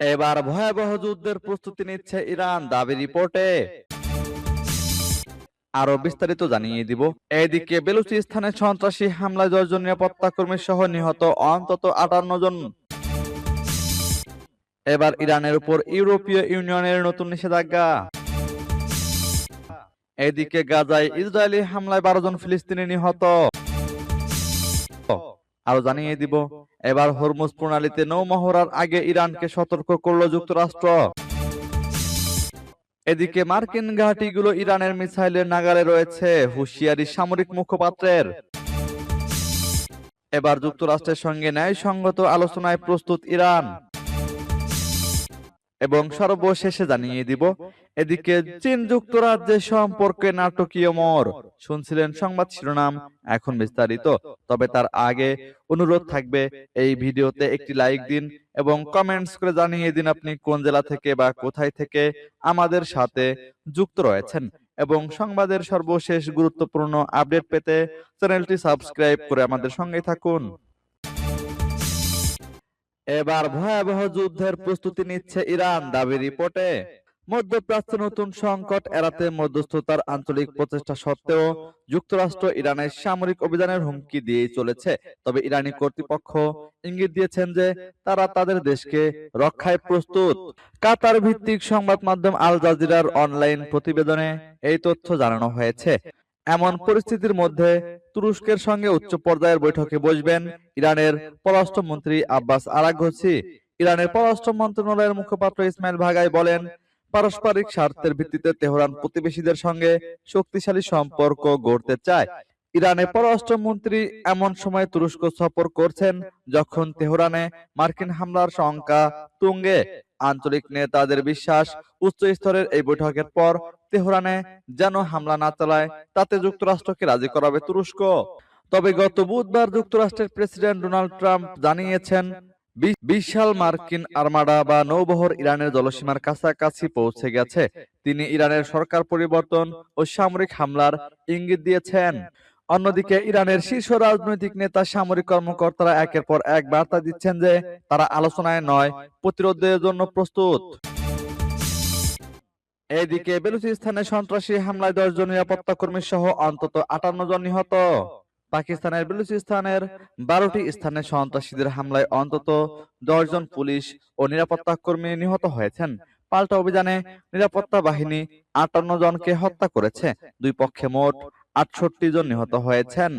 এবার ভয়াবহ যুদ্ধের প্রস্তুতি নিচ্ছে ইরান দাবি রিপোর্টে। আরও বিস্তারিত জানিয়ে দিব। এদিকে বেলুচিস্তানে সন্ত্রাসী হামলায় দশজন নিরাপত্তা কর্মী সহ নিহত অন্তত আটান্ন জন। এবার ইরানের উপর ইউরোপীয় ইউনিয়নের নতুন নিষেধাজ্ঞা। এদিকে গাজায় ইসরায়েলি হামলায় বারো জন ফিলিস্তিনি নিহত। আরও জানিয়ে দিব, এবার হরমুজ প্রণালীতে নৌমহড়ার আগে ইরানকে সতর্ক করল যুক্তরাষ্ট্র। এদিকে মার্কিন ঘাঁটিগুলো ইরানের মিসাইলের নাগালে রয়েছে, হুঁশিয়ারি সামরিক মুখপাত্রের। এবার যুক্তরাষ্ট্রের সঙ্গে ন্যায়সঙ্গত আলোচনায় প্রস্তুত ইরান। এবং সর্বশেষে জানিয়ে দিব, এদিকে চীন যুক্তরাজ্যের সম্পর্কে নাটকীয় মোর শুনছিলেন সংবাদ শিরোনাম, এখন বিস্তারিত। তবে তার আগে অনুরোধ থাকবে, এই ভিডিওতে একটি লাইক দিন এবং কমেন্টস করে জানিয়ে দিন আপনি কোন জেলা থেকে বা কোথায় থেকে আমাদের সাথে যুক্ত রয়েছেন। এবং সংবাদের সর্বশেষ গুরুত্বপূর্ণ আপডেট পেতে চ্যানেলটি সাবস্ক্রাইব করে আমাদের সঙ্গে থাকুন। এবার ভয়াবহ যুদ্ধের প্রস্তুতি নিচ্ছে ইরান দাবি রিপোর্টে। মধ্যপ্রাচ্যে নতুন সংকট এড়াতে মধ্যস্থতার আঞ্চলিক প্রচেষ্টা সত্ত্বেও যুক্তরাষ্ট্র ইরানের সামরিক অভিযানের হুমকি দিয়ে চলেছে। তবে ইরানি কর্তৃপক্ষ ইঙ্গিত দিয়েছেন যে তারা তাদের দেশকে রক্ষায় প্রস্তুত। কাতার ভিত্তিক সংবাদ মাধ্যম আল জাজিরার অনলাইন প্রতিবেদনে এই তথ্য জানানো হয়েছে। এমন পরিস্থিতির মধ্যে তুরস্কের সঙ্গে উচ্চ পর্যায়ের বৈঠকে বসবেন ইরানের পররাষ্ট্রমন্ত্রী আব্বাস আরাঘসি ইরানের পররাষ্ট্র মন্ত্রণালয়ের মুখপাত্র ইসমাইল ভাগাই বলেন, পারস্পরিক স্বার্থের ভিত্তিতে তেহরান প্রতিবেশীদের সঙ্গে শক্তিশালী সম্পর্ক গড়তে চায়। ইরানের পররাষ্ট্রমন্ত্রী এমন সময় তুরস্ক সফর করছেন যখন তেহরানে মার্কিন হামলার শঙ্কা তুঙ্গে। আঞ্চলিক নেতাদের বিশ্বাস, উচ্চ স্তরের এই বৈঠকের পর তেহরানে যেন হামলা না চালায়, তাতে যুক্তরাষ্ট্রকে রাজি করাবে তুরস্ক। তবে গত বুধবার যুক্তরাষ্ট্রের প্রেসিডেন্ট ডোনাল্ড ট্রাম্প জানিয়েছেন বিশাল মার্কিন আর্মাডা বা নৌবহর ইরানের জলসীমার কাছাকাছি পৌঁছে গেছে। তিনি ইরানের সরকার পরিবর্তন ও সামরিক হামলার ইঙ্গিত দিয়েছেন। অন্যদিকে ইরানের শীর্ষ রাজনৈতিক নেতা, সামরিক কর্মকর্তারা একের পর এক বার্তা দিচ্ছেন যে, তারা আলোচনায় নয়, প্রতিরোধের জন্য প্রস্তুত। এদিকে বেলুচিস্তানে সন্ত্রাসী হামলায় দশ জন নিরাপত্তা কর্মী সহ অন্তত আটান্ন জন নিহত। পাকিস্তানের বেলুচিস্তানের বারোটি স্থানে সন্ত্রাসীদের হামলায় অন্তত দশ জন পুলিশ ও নিরাপত্তা কর্মী নিহত হয়েছেন। পাল্টা অভিযানে নিরাপত্তা বাহিনী আটান্ন জনকে হত্যা করেছে। দুই পক্ষে মোট আটষট্টি জন নিহত হয়েছেন।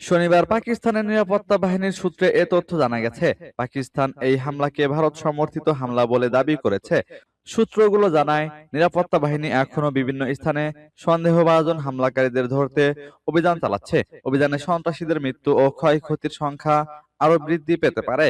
শনিবার পাকিস্তানের নিরাপত্তা বাহিনীর সূত্রে এ তথ্য জানা গেছে, পাকিস্তান এই হামলাকে ভারত সমর্থিত হামলা বলে দাবি করেছে। সূত্রগুলো জানায়, নিরাপত্তা বাহিনী এখনও বিভিন্ন স্থানে সন্দেহভাজন হামলাকারীদের ধরতে অভিযান চালাচ্ছে। অভিযানে সন্ত্রাসীদের মৃত্যু ও ক্ষয়ক্ষতির সংখ্যা আরও বৃদ্ধি পেতে পারে।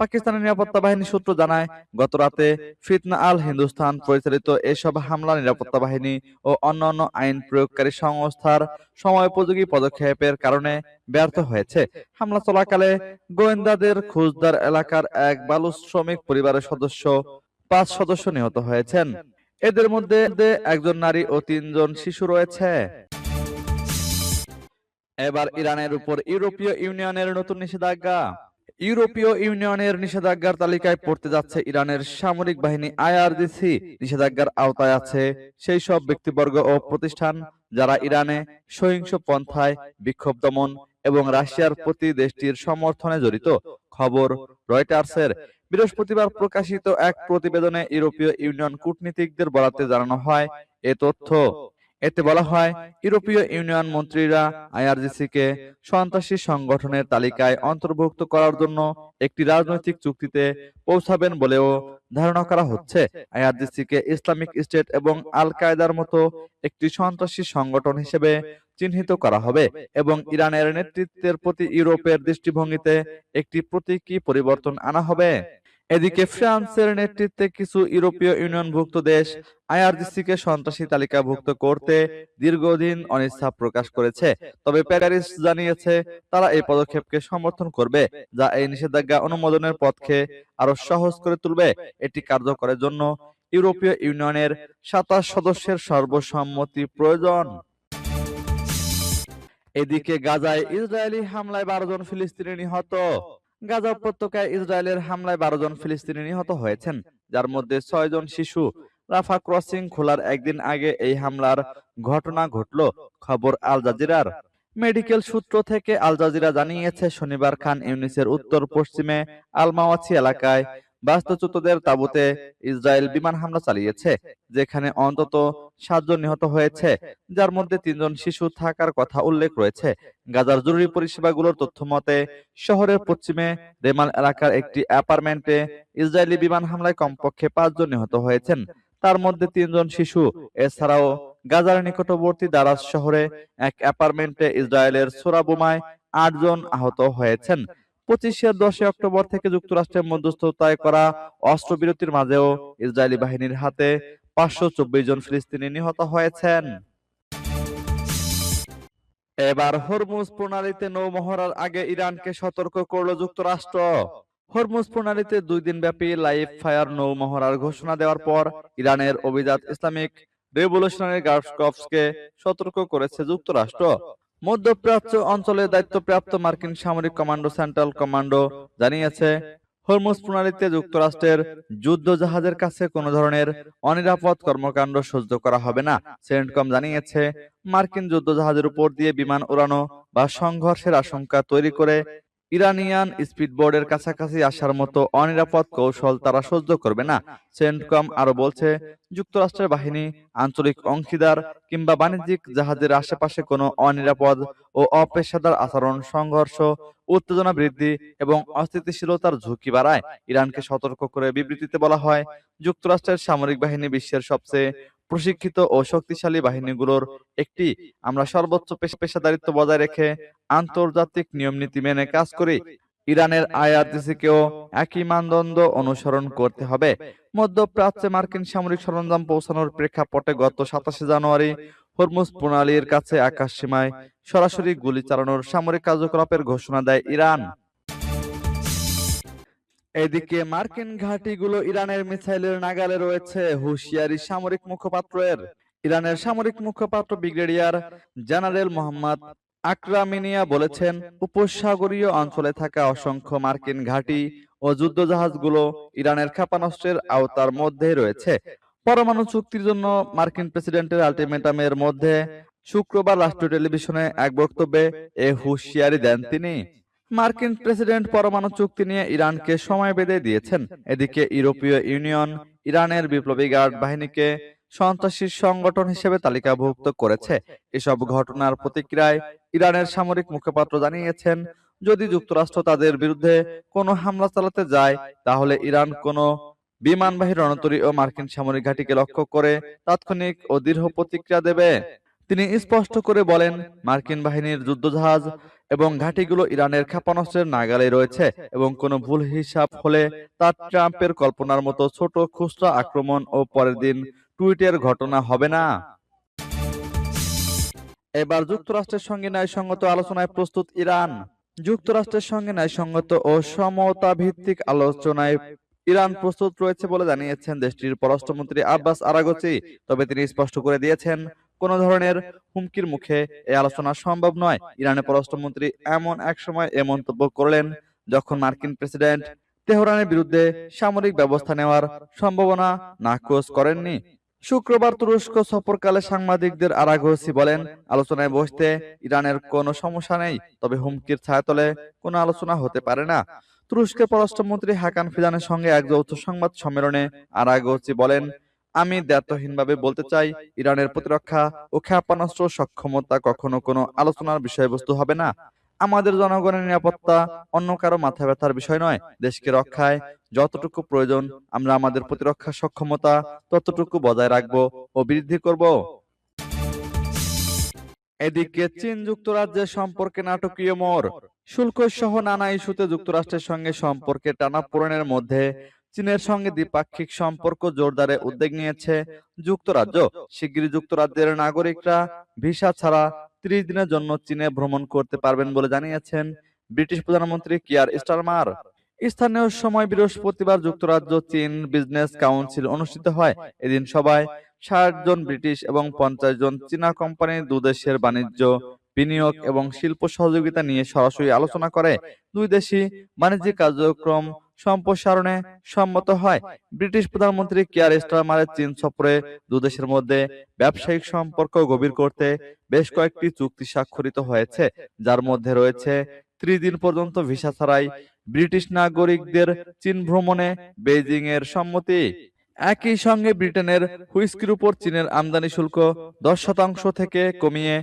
পাকিস্তানের নিরাপত্তা বাহিনী সূত্র জানায় গত রাতে ফিতনা আল হিন্দুস্তান পরিচালিত এসব হামলা নিরাপত্তা বাহিনী ও অন্যান্য আইন প্রয়োগকারী সংস্থার সময়োপযোগী পদক্ষেপের কারণে ব্যর্থ হয়েছে। হামলা চলাকালে গোয়েন্দাদের খুজদার এলাকার এক বালু শ্রমিক পরিবারের সদস্য পাঁচ সদস্য নিহত হয়েছেন। এদের মধ্যে একজন নারী ও তিনজন শিশু রয়েছে। এবার ইরানের উপর ইউরোপীয় ইউনিয়নের নতুন নিষেধাজ্ঞা। ইউরোপীয় ইউনিয়নের নিষেধাজ্ঞার তালিকায় পড়তে যাচ্ছে ইরানের সামরিক বাহিনী আইআরজিসি নিষেধাজ্ঞার আওতায় আছে সেই সব ব্যক্তিবর্গ ও প্রতিষ্ঠান যারা ইরানে সহিংস পন্থায় বিক্ষোভ দমন এবং রাশিয়ার প্রতি দেশটির সমর্থনে জড়িত। খবর রয়টার্সের বৃহস্পতিবার প্রকাশিত এক প্রতিবেদনে ইউরোপীয় ইউনিয়ন কূটনীতিকদের বরাতে জানানো হয় এ তথ্য। এতে বলা হয়, ইউরোপীয় ইউনিয়ন মন্ত্রীরা আইআরজিসি কে সন্ত্রাসী সংগঠনের তালিকায় অন্তর্ভুক্ত করার জন্য একটি রাজনৈতিক চুক্তিতে পৌঁছাবেন বলেও ধারণা করা হচ্ছে। আইআরজিসি কে ইসলামিক স্টেট এবং আল কায়দার মতো একটি সন্ত্রাসী সংগঠন হিসেবে চিহ্নিত করা হবে এবং ইরানের নেতৃত্বের প্রতি ইউরোপের দৃষ্টিভঙ্গিতে একটি প্রতীকী পরিবর্তন আনা হবে। এদিকে ফ্রান্সের নেতৃত্বে কিছু ইউরোপীয় ইউনিয়নভুক্ত দেশ আইআরজিসি কে সন্ত্রাসী তালিকাভুক্ত করতে দীর্ঘদিন অনিচ্ছা প্রকাশ করেছে। তবে প্যারিস জানিয়েছে তারা এই পদক্ষেপকে সমর্থন করবে যা এই নিষেধাজ্ঞা অনুমোদনের পথকে আরও সহজ করে তুলবে। এটি কার্যকরের জন্য ইউরোপীয় ইউনিয়নের সাতাশ সদস্যের সর্বসম্মতি প্রয়োজন। এদিকে গাজায় ইসরায়েলি হামলায় বারো জন ফিলিস্তিনি নিহত। গাজা উপত্যকায় ইসরায়েলের হামলায় বারো জন ফিলিস্তিনি নিহত হয়েছেন, যার মধ্যে ছয় জন শিশু। রাফা ক্রসিং খোলার একদিন আগে এই হামলার ঘটনা ঘটল, খবর আল জাজিরার। মেডিকেল সূত্র থেকে আল জাজিরা জানিয়েছে, শনিবার খান ইউনিসের উত্তর পশ্চিমে আলমাওয়াছি এলাকায় বাস্তুচ্যুতদের তাঁবুতে ইসরায়েল বিমান হামলা চালিয়েছে, যেখানে অন্তত সাতজন নিহত হয়েছে, যার মধ্যে তিনজন শিশু থাকার কথা উল্লেখ রয়েছে। গাজার জরুরি পরিষেবাগুলোর তথ্য মতে, শহরের পশ্চিমে রেমাল এলাকার একটি অ্যাপার্টমেন্টে ইসরায়েলি বিমান হামলায় কমপক্ষে পাঁচজন নিহত হয়েছেন। তার মধ্যে তিনজন শিশু। এছাড়াও গাজার নিকটবর্তী দারাস শহরে এক অ্যাপার্টমেন্টে ইসরায়েলের ছোড়া বোমায় আটজন আহত হয়েছেন। পঁচিশের দশই অক্টোবর থেকে যুক্তরাষ্ট্রের মধ্যস্থতায় করা অস্ত্রবিরতির মাঝেও ইসরায়েলি বাহিনীর হাতে পাঁচশো চব্বিশ জন ফিলিস্তিনি নিহত হয়েছেন। এবার হরমুজ প্রণালীতে নৌমহড়ার আগে ইরানকে সতর্ক করল যুক্তরাষ্ট্র। হরমুজ প্রণালীতে দুই দিন ব্যাপী লাইভ ফায়ার নৌমহড়ার ঘোষণা দেওয়ার পর ইরানের অভিজাত ইসলামিক রেভলিউশনারি গার্ডস কর্পসকে সতর্ক করেছে যুক্তরাষ্ট্র। মধ্যপ্রাচ্য অঞ্চলে দায়িত্বপ্রাপ্ত মার্কিন সামরিক কমান্ডো, সেন্ট্রাল কমান্ডো জানিয়েছে, হরমুজ প্রণালীতে যুক্তরাষ্ট্রের যুদ্ধ জাহাজের কাছে কোনো ধরনের অনিরাপদ কর্মকাণ্ড সহ্য করা হবে না। সেন্টকম জানিয়েছে, মার্কিন যুদ্ধ জাহাজের উপর দিয়ে বিমান উড়ানো বা সংঘর্ষের আশঙ্কা তৈরি করে ইরানিয়ান স্পিডবোর্ডের কাছাকাছি আসার মতো অনিরাপদ কৌশল তারা সহ্য করবে না, সেন্টকম আরও বলছে, যুক্তরাষ্ট্রের বাহিনী, আঞ্চলিক অংশীদার কিংবা বাণিজ্যিক জাহাজের আশেপাশে কোনো অনিরাপদ ও অপেশাদার আচরণ, সংঘর্ষ, উত্তেজনা বৃদ্ধি এবং অস্থিতিশীলতার ঝুঁকি বাড়ায়। ইরানকে সতর্ক করে বিবৃতিতে বলা হয়, যুক্তরাষ্ট্রের সামরিক বাহিনী বিশ্বের সবচেয়ে প্রশিক্ষিত ও শক্তিশালী বাহিনীগুলোর একটি আমরা সর্বোচ্চ পেশাদারিত্ব বজায় রেখে আন্তর্জাতিক নিয়ম নীতি মেনে কাজ করি। ইরানের আইআরটিসিকেও একই মানদণ্ড অনুসরণ করতে হবে। মধ্যপ্রাচ্যে মার্কিন সামরিক সরঞ্জাম পৌঁছানোর প্রেক্ষাপটে গত সাতাশে জানুয়ারি হরমুজ প্রণালীর কাছে আকাশ সীমায় সরাসরি গুলি চালানোর সামরিক কার্যকলাপের ঘোষণা দেয় ইরান। এদিকে মার্কিন ঘাঁটিগুলো ইরানের মিসাইলের নাগালে রয়েছে, হুঁশিয়ারি সামরিক মুখপাত্রের ইরানের সামরিক মুখপাত্র ব্রিগেডিয়ার জেনারেল মোহাম্মদ আকরামিনিয়া বলেছেন, উপসাগরীয় অঞ্চলে থাকা অসংখ্য মার্কিন ঘাঁটি ও যুদ্ধজাহাজগুলো ইরানের ক্ষেপণাস্ত্রের আওতার মধ্যে রয়েছে। পরমাণু চুক্তির জন্য মার্কিন প্রেসিডেন্টের আলটিমেটামের মধ্যে শুক্রবার রাষ্ট্রীয় টেলিভিশনে এক বক্তব্যে এ হুঁশিয়ারি দেন তিনি। মার্কিন প্রেসিডেন্ট পরমাণু চুক্তি নিয়ে ইরানকে সময় বেঁধে দিয়েছেন। এদিকে ইউরোপীয় ইউনিয়ন ইরানের বিপ্লবী গার্ড বাহিনীকে সন্ত্রাসী সংগঠন হিসেবে তালিকাভুক্ত করেছে। এসব ঘটনার প্রতিক্রিয়ায় ইরানের সামরিক মুখপাত্র জানিয়েছেন, যদি যুক্তরাষ্ট্র তাদের বিরুদ্ধে কোনো হামলা চালাতে যায়, তাহলে ইরান কোনো বিমানবাহী রণতরী ও মার্কিন সামরিক ঘাঁটিকে লক্ষ্য করে তাৎক্ষণিক ও দৃঢ় প্রতিক্রিয়া দেবে। তিনি স্পষ্ট করে বলেন, মার্কিন বাহিনীর যুদ্ধজাহাজ এবং ঘাঁটিগুলো ইরানের ক্ষেপণাস্ত্রের নাগালে রয়েছে এবং কোনো ভুল হিসাব হলে তা ট্রাম্পের কল্পনার মতো ছোট খুচরা আক্রমণ ও পরের দিন টুইটের ঘটনা হবে না। এবার যুক্তরাষ্ট্রের সঙ্গে ন্যায়সঙ্গত আলোচনায় প্রস্তুত ইরান। যুক্তরাষ্ট্রের সঙ্গে ন্যায়সঙ্গত ও সমতা ভিত্তিক আলোচনায় ইরান প্রস্তুত রয়েছে বলে জানিয়েছেন দেশটির পররাষ্ট্রমন্ত্রী আব্বাস আরাগচি। তবে তিনি স্পষ্ট করে দিয়েছেন কোন ধরনের হুমকির মুখে এই আলোচনা সম্ভব নয়। ইরানের পররাষ্ট্রমন্ত্রী এমন এক সময় এ মন্তব্য করলেন, যখন মার্কিন প্রেসিডেন্ট তেহরানের বিরুদ্ধে সামরিক ব্যবস্থা নেওয়ার সম্ভাবনা নাকচ করেননি। শুক্রবার তুরস্ক সফরকালে সাংবাদিকদের আরাগোসি বলেন, আলোচনায় বসতে ইরানের কোনো সমস্যা নেই, তবে হুমকির ছায়াতলে কোনো আলোচনা হতে পারে না। তুরস্কের পররাষ্ট্রমন্ত্রী হাকান ফিজানের সঙ্গে এক যৌথ সংবাদ সম্মেলনে আরাগোচি বলেন আমি দ্ব্যর্থহীনভাবে বলতে চাই ইরানের প্রতিরক্ষা ও ক্ষেপণাস্ত্র সক্ষমতা কখনো কোনো আলোচনার বিষয়বস্তু হবে না। আমাদের জনগণের নিরাপত্তা অন্য কারও মাথা ব্যথার বিষয় নয়। দেশকে রক্ষায় যতটুকু প্রয়োজন আমরা আমাদের প্রতিরক্ষা সক্ষমতা ততটুকু বজায় রাখব ও বৃদ্ধি করব। এদিকে চীন যুক্তরাজ্যের সম্পর্কে নাটকীয় মোড়। শুল্ক সহ নানা ইস্যুতে যুক্তরাষ্ট্রের সঙ্গে সম্পর্কে টানাপোড়েনের মধ্যে চীনের সঙ্গে দ্বিপাক্ষিক সম্পর্ক জোরদারে উদ্যোগ নিয়েছে যুক্তরাজ্য। শিগগিরই যুক্তরাজ্যের নাগরিকরা ভিসা ছাড়া ত্রিশ দিনের জন্য চীনে ভ্রমণ করতে পারবেন বলে জানিয়েছেন ব্রিটিশ প্রধানমন্ত্রী কিয়ার স্টারমার। স্থানীয় সময় বৃহস্পতিবার যুক্তরাজ্য চীন বিজনেস কাউন্সিল অনুষ্ঠিত হয়। এদিন সবাই ষাট জন ব্রিটিশ এবং পঞ্চাশ জন চীনা কোম্পানির দুদেশের বাণিজ্য বিনিয়োগ এবং শিল্প সহযোগিতা নিয়ে সরাসরি আলোচনা করে। দুই দেশই বাণিজ্যিক কার্যক্রম সম্প্রসারণে সম্মত হয়। ব্রিটিশ প্রধানমন্ত্রী কেয়ার স্টারমারের চীন সফরে দুদেশের মধ্যে ব্যবসায়িক সম্পর্ক গভীর করতে বেশ কয়েকটি চুক্তি স্বাক্ষরিত হয়েছে, যার মধ্যে রয়েছে ত্রিশ দিন পর্যন্ত ভিসা ছাড়াই ব্রিটিশ নাগরিকদের চীন ভ্রমণে বেইজিং এর সম্মতি। একই সঙ্গে ব্রিটেনের হুইস্কির উপর চীনের আমদানি শুল্ক দশ শতাংশ থেকে কমিয়ে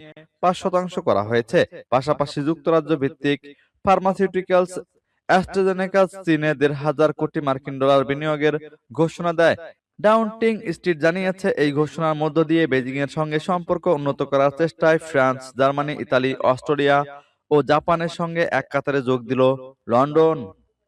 পাঁচ শতাংশ করা হয়েছে। পাশাপাশি যুক্তরাজ্য ভিত্তিক ফার্মাসিউটিক্যালস অ্যাস্ট্রাজেনেকা চীনে দেড় হাজার কোটি মার্কিন ডলার বিনিয়োগের ঘোষণা দেয়। ডাউনটিং স্ট্রিট জানিয়েছে, এই ঘোষণার মধ্য দিয়ে বেজিং এর সঙ্গে সম্পর্ক উন্নত করার চেষ্টায় ফ্রান্স, জার্মানি, ইতালি, অস্ট্রেলিয়া ও জাপানের সঙ্গে এক কাতারে যোগ দিল লন্ডন।